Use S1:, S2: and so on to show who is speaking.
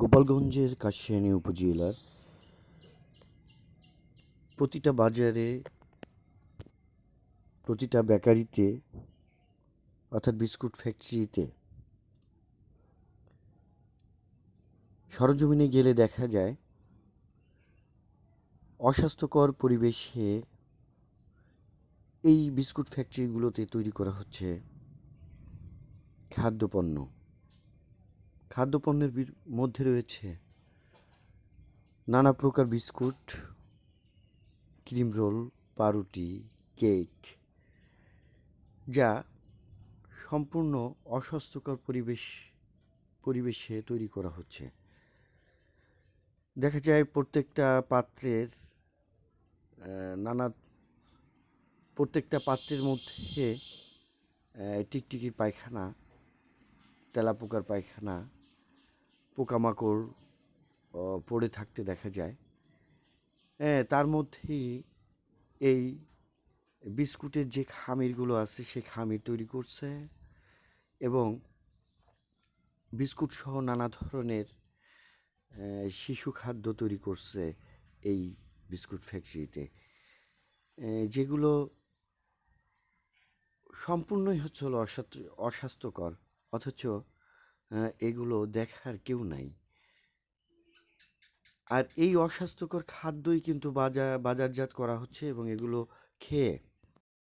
S1: গোপালগঞ্জের কাশিয়ানী উপজেলার প্রতিটা বাজারে, প্রতিটা বেকারিতে, অর্থাৎ বিস্কুট ফ্যাক্টরিতে সরজমিনে গেলে দেখা যায়, অস্বাস্থ্যকর পরিবেশে এই বিস্কুট ফ্যাক্টরিগুলোতে তৈরি করা হচ্ছে খাদ্যপণ্য। খাদ্যপণ্যের মধ্যে রয়েছে নানা প্রকার বিস্কুট, ক্রিম রোল, পাউরুটি, কেক, যা সম্পূর্ণ অস্বাস্থ্যকর পরিবেশ, পরিবেশে তৈরি করা হচ্ছে। দেখা যায় প্রত্যেকটা পাত্রের নানা, প্রত্যেকটা পাত্রের মধ্যে টিকটিকির পায়খানা, তেলাপোকার পায়খানা পোকামাকড় পড়ে থাকতে দেখা যায়। হ্যাঁ তার মধ্যেই এই বিস্কুটের যে খামিরগুলো আছে সেই খামির তৈরি করছে এবং বিস্কুট সহ নানা ধরনের শিশু খাদ্য তৈরি করছে এই বিস্কুট ফ্যাক্টরিতে যেগুলো সম্পূর্ণই হচ্ছে হলো অস্বাস্থ্য অস্বাস্থ্যকর, অথচ এগুলো দেখার কেউ নাই। আর এই অস্বাস্থ্যকর খাদ্যই কিন্তু বাজার বাজারজাত করা হচ্ছে এবং এগুলো খেয়ে